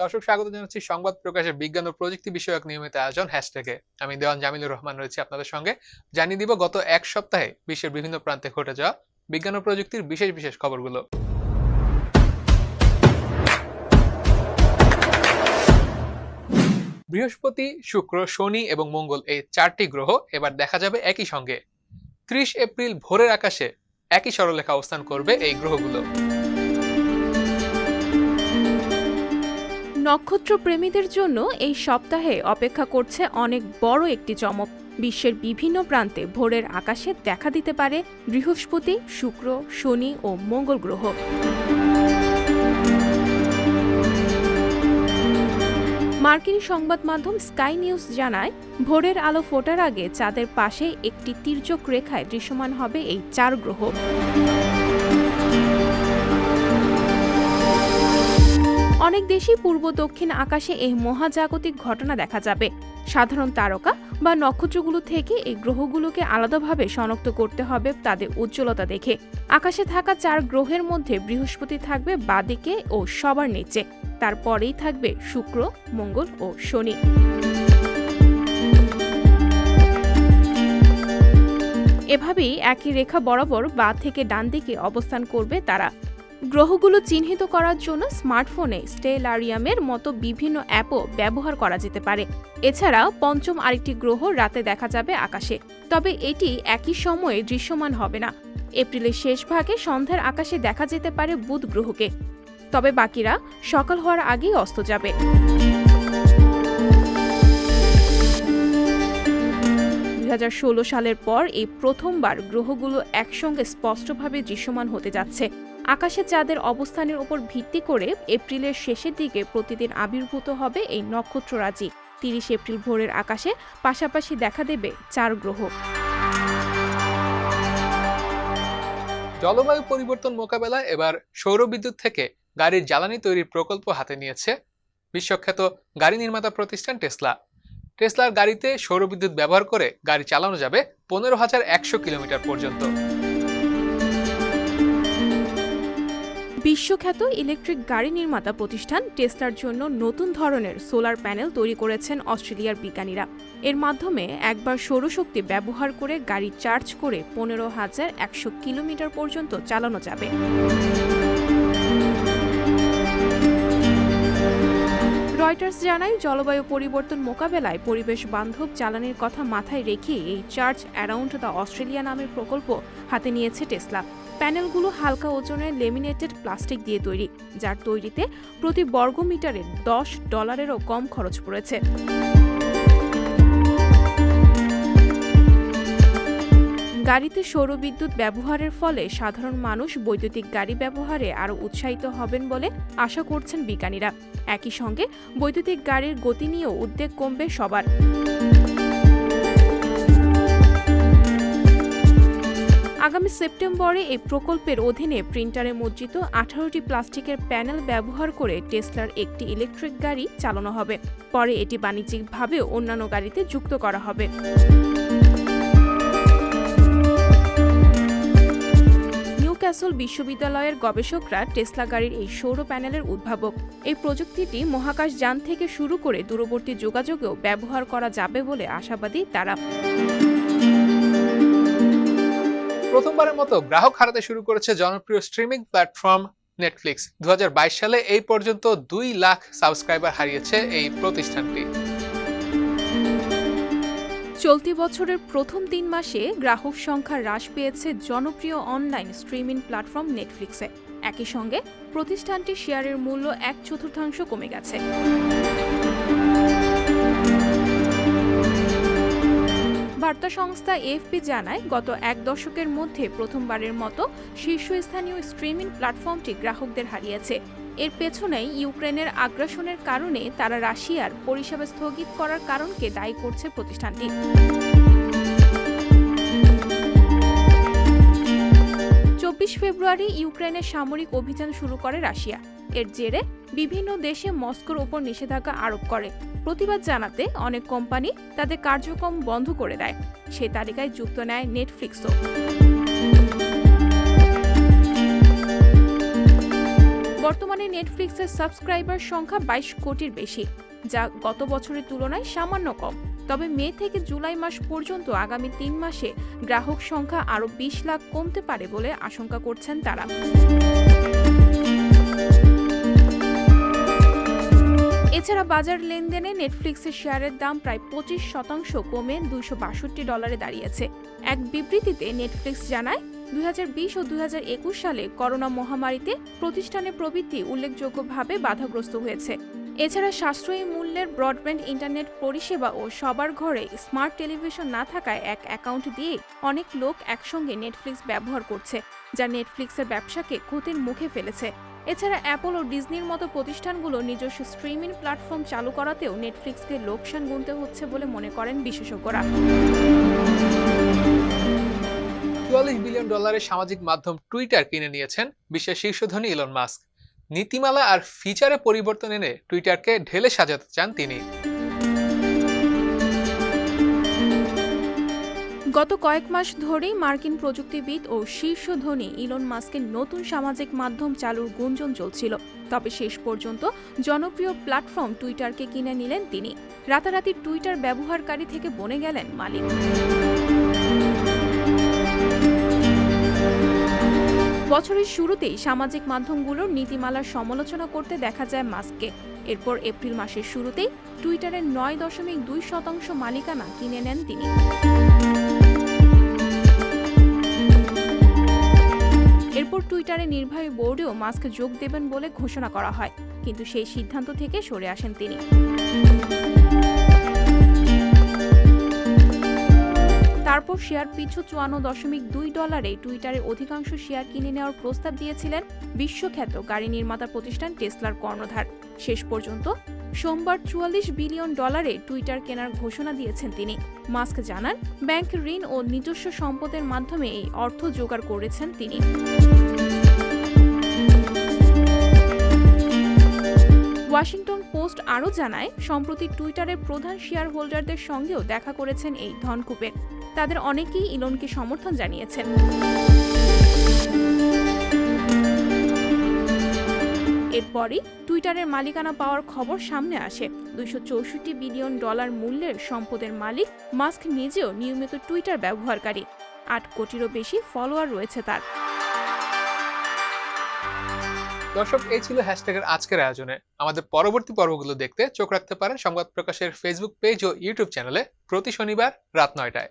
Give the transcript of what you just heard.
দর্শক, স্বাগত জানাচ্ছি সংবাদ প্রকাশের বিজ্ঞান ও প্রযুক্তি বিষয়ক নিয়মিত আয়োজন, হ্যাশট্যাগে। আমি দেওয়ান জামিলুর রহমান রয়েছি আপনাদের সঙ্গে। জানিয়ে দিব, গত এক সপ্তাহে বিশ্বের বিভিন্ন প্রান্তে ঘটে যাওয়া বিজ্ঞান ও প্রযুক্তির বিশেষ বিশেষ খবরগুলো। বৃহস্পতি, শুক্র, শনি এবং মঙ্গল এই চারটি গ্রহ এবার দেখা যাবে একই সঙ্গে। ত্রিশ এপ্রিল ভোরের আকাশে একই সরলরেখা অবস্থান করবে এই গ্রহগুলো। নক্ষত্র প্রেমীদের জন্য এই সপ্তাহে অপেক্ষা করছে অনেক বড় একটি চমক। বিশ্বের বিভিন্ন প্রান্তে ভোরের আকাশে দেখা দিতে পারে বৃহস্পতি, শুক্র, শনি ও মঙ্গল গ্রহ। মার্কিন সংবাদ মাধ্যম স্কাই নিউজ জানায়, ভোরের আলো ফোটার আগে চাঁদের পাশে একটি তির্যক রেখায় দৃশ্যমান হবে এই চার গ্রহ। অনেক দেশেই পূর্ব দক্ষিণ আকাশে এই মহাজাগতিক ঘটনা দেখা যাবে। সাধারণ তারকা বা নক্ষত্রগুলো থেকে এই গ্রহগুলোকে আলাদাভাবে শনাক্ত করতে হবে তাদের উজ্জ্বলতা দেখে। আকাশে থাকা চার গ্রহের মধ্যে বৃহস্পতি থাকবে বাদিকে ও সবার নিচে। তারপরেই থাকবে শুক্র, মঙ্গল ও শনি। এভাবেই একই রেখা বরাবর বা থেকে ডান দিকে অবস্থান করবে তারা। গ্রহগুলো চিহ্নিত করার জন্য স্মার্টফোনে স্টেলারিয়ামের মতো বিভিন্ন অ্যাপও ব্যবহার করা যেতে পারে। এছাড়া পঞ্চম আরেকটি গ্রহ রাতে দেখা যাবে আকাশে। তবে এটি একই সময়ে দৃশ্যমান হবে না। এপ্রিলের শেষ ভাগে সন্ধ্যার আকাশে দেখা যেতে পারে বুধ গ্রহকে। তবে বাকিরা সকাল হওয়ার আগেই অস্ত যাবে। দু হাজার ষোলো সালের পর এই প্রথমবার গ্রহগুলো একসঙ্গে স্পষ্টভাবে দৃশ্যমান হতে যাচ্ছে। আকাশে চাঁদের অবস্থানের উপর ভিত্তি করে এপ্রিলের শেষের দিকে প্রতিদিন আবির্ভূত হবে এই নক্ষত্ররাজি। তিরিশ এপ্রিল ভোরের আকাশে পাশাপাশি দেখা দেবে চার গ্রহ। জলবায়ু পরিবর্তন মোকাবেলায় এবার সৌরবিদ্যুৎ থেকে গাড়ির জ্বালানি তৈরির প্রকল্প হাতে নিয়েছে বিশ্বখ্যাত গাড়ি নির্মাতা প্রতিষ্ঠান টেসলা। টেসলার গাড়িতে সৌরবিদ্যুৎ ব্যবহার করে গাড়ি চালানো যাবে পনেরো হাজার একশো কিলোমিটার পর্যন্ত। বিশ্বখ্যাত ইলেকট্রিক গাড়ি নির্মাতা প্রতিষ্ঠান টেসলার জন্য নতুন ধরনের সোলার প্যানেল তৈরি করেছেন অস্ট্রেলিয়ার বিজ্ঞানীরা। এর মাধ্যমে একবার সৌরশক্তি ব্যবহার করে গাড়ি চার্জ করে পনেরো হাজার একশো কিলোমিটার পর্যন্ত চালানো যাবে। রয়টার্স জানায়, জলবায়ু পরিবর্তন মোকাবেলায় পরিবেশ বান্ধব জ্বালানির কথা মাথায় রেখে এই চার্জ অ্যারাউন্ড দ্য অস্ট্রেলিয়া নামের প্রকল্প হাতে নিয়েছে টেসলা। প্যানেলগুলো হালকা ওজনের লেমিনেটেড প্লাস্টিক দিয়ে তৈরি, যার তৈরিতে প্রতি বর্গ মিটারে দশ ডলারেরও কম খরচ পড়েছে। গাড়িতে সৌরবিদ্যুৎ ব্যবহারের ফলে সাধারণ মানুষ বৈদ্যুতিক গাড়ি ব্যবহারে আরও উৎসাহিত হবেন বলে আশা করছেন বিজ্ঞানীরা। একই সঙ্গে বৈদ্যুতিক গাড়ির গতি নিয়েও উদ্বেগ কমবে সবার। আগামী সেপ্টেম্বরে এই প্রকল্পের অধীনে প্রিন্টারে মজ্জিত আঠারোটি প্লাস্টিকের প্যানেল ব্যবহার করে টেসলার একটি ইলেকট্রিক গাড়ি চালানো হবে। পরে এটি বাণিজ্যিকভাবেও অন্যান্য গাড়িতে যুক্ত করা হবে। নিউক্যাসল বিশ্ববিদ্যালয়ের গবেষকরা টেসলা গাড়ির এই সৌর প্যানেলের উদ্ভাবক। এই প্রযুক্তিটি মহাকাশ যান থেকে শুরু করে দূরবর্তী যোগাযোগেও ব্যবহার করা যাবে বলে আশাবাদী তারা। প্রথমবারের মতো গ্রাহক হারাতে শুরু করেছে জনপ্রিয় স্ট্রিমিং প্ল্যাটফর্ম নেটফ্লিক্স দুহাজার বাইশ সালে এই পর্যন্ত দুই লাখ সাবস্ক্রাইবার হারিয়েছে এই প্রতিষ্ঠানটি। চলতি বছরের প্রথম তিন মাসে গ্রাহক সংখ্যা হ্রাস পেয়েছে জনপ্রিয় অনলাইন স্ট্রিমিং প্ল্যাটফর্ম নেটফ্লিক্সে একই সঙ্গে প্রতিষ্ঠানটির শেয়ারের মূল্য এক চতুর্থাংশ কমে গেছে। বার্তা সংস্থা এএফপি জানায়, গত এক দশকের মধ্যে প্রথমবারের মতো শীর্ষস্থানীয় স্ট্রিমিং প্ল্যাটফর্মটি গ্রাহকদের হারিয়েছে। এর পেছনেই ইউক্রেনের আগ্রাসনের কারণে তারা রাশিয়ার পরিষেবা স্থগিত করার কারণকে দায়ী করছে প্রতিষ্ঠানটি। চব্বিশ ফেব্রুয়ারি ইউক্রেনের সামরিক অভিযান শুরু করে রাশিয়া। এর জেরে বিভিন্ন দেশে মস্কোর ওপর নিষেধাজ্ঞা আরোপ করে। প্রতিবাদ জানাতে অনেক কোম্পানি তাদের কার্যক্রম বন্ধ করে দেয়। সে তালিকায় যুক্ত নেয় নেটফ্লিক্সও বর্তমানে নেটফ্লিক্সের সাবস্ক্রাইবার সংখ্যা বাইশ কোটির বেশি, যা গত বছরের তুলনায় সামান্য কম। তবে মে থেকে জুলাই মাস পর্যন্ত আগামী তিন মাসে গ্রাহক সংখ্যা আরও বিশ লাখ কমতে পারে বলে আশঙ্কা করছেন তারা। এছাড়া বাজার লেনদেনে নেটফ্লিক্সের শেয়ারের দাম প্রায় পঁচিশ শতাংশ কমে দুইশো বাষট্টি ডলারে দাঁড়িয়েছে। এক বিবৃতিতে নেটফ্লিক্স জানায় দু হাজার বিশ ও দু হাজার একুশ সালে করোনা মহামারীতে প্রতিষ্ঠানের প্রবৃদ্ধি উল্লেখযোগ্যভাবে বাধাগ্রস্ত হয়েছে। এছাড়া সাশ্রয়ী মূল্যের ব্রডব্যান্ড, ইন্টারনেট পরিষেবা ও সবার ঘরে স্মার্ট টেলিভিশন না থাকায় এক অ্যাকাউন্ট দিয়ে অনেক লোক একসঙ্গে নেটফ্লিক্স ব্যবহার করছে, যা নেটফ্লিক্সের ব্যবসাকে ক্ষতির মুখে ফেলেছে। এছাড়া অ্যাপল ও ডিজনির মতো প্রতিষ্ঠানগুলো নিজস্ব স্ট্রিমিং প্ল্যাটফর্ম চালু করাতেও নেটফ্লিক্সকে লোকসান গুনতে হচ্ছে বলে মনে করেন বিশেষজ্ঞরা। চুয়াল্লিশ বিলিয়ন ডলারের সামাজিক মাধ্যম টুইটার কিনে নিয়েছেন বিশ্বের শীর্ষধনী ইলন মাস্ক। নীতিমালা আর ফিচারে পরিবর্তন এনে টুইটারকে ঢেলে সাজাতে চান তিনি। গত কয়েক মাস ধরেই মার্কিন প্রযুক্তিবিদ ও শীর্ষ ধনী ইলন মাস্কের নতুন সামাজিক মাধ্যম চালুর গুঞ্জন চলছিল। তবে শেষ পর্যন্ত জনপ্রিয় প্ল্যাটফর্ম টুইটারকে কিনে নিলেন তিনি। রাতারাতি টুইটার ব্যবহারকারী থেকে বনে গেলেন মালিক। বছরের শুরুতেই সামাজিক মাধ্যমগুলোর নীতিমালার সমালোচনা করতে দেখা যায় মাস্ককে। এরপর এপ্রিল মাসের শুরুতেই টুইটারের নয় দশমিক দুই শতাংশ মালিকানা কিনে নেন তিনি। এরপর টুইটারে নির্বাহী বোর্ডেও মাস্ক যোগ দেবেন বলে ঘোষণা করা হয়, কিন্তু সেই সিদ্ধান্ত থেকে সরে আসেন তিনি। তারপর শেয়ার পিছু চুয়ান্ন দশমিক দুই ডলারে টুইটারের অধিকাংশ শেয়ার কিনে নেওয়ার প্রস্তাব দিয়েছিলেন বিশ্বখ্যাত গাড়ি নির্মাতা প্রতিষ্ঠান টেসলার কর্ণধার। শেষ পর্যন্ত সোমবার চুয়াল্লিশ বিলিয়ন ডলারে টুইটার কেনার ঘোষণা দিয়েছেন তিনি। মাস্ক জানান, ব্যাংক ঋণ ও নিজস্ব সম্পদের মাধ্যমে এই অর্থ জোগাড় করেছেন তিনি। ওয়াশিংটন পোস্ট আরও জানায়, সম্প্রতি টুইটারের প্রধান শেয়ার হোল্ডারদের সঙ্গেও দেখা করেছেন এই ধনকুপের তাদের অনেকেই ইলনকে সমর্থন জানিয়েছেন। এরপরই টুইটারের মালিকানা পাওয়ার খবর সামনে আসে। দুইশো চৌষট্টি বিলিয়ন ডলার মূল্যের সম্পদের মালিক মাস্ক নিজেও নিয়মিত টুইটার ব্যবহারকারী। আট কোটিরও বেশি ফলোয়ার রয়েছে তার। দর্শক, এই ছিল হ্যাশট্যাগের আজকের আয়োজনে। আমাদের পরবর্তী পর্বগুলো দেখতে চোখ রাখতে পারেন সংবাদ প্রকাশের ফেসবুক পেজ ও ইউটিউব চ্যানেলে প্রতি শনিবার রাত নয়টায়।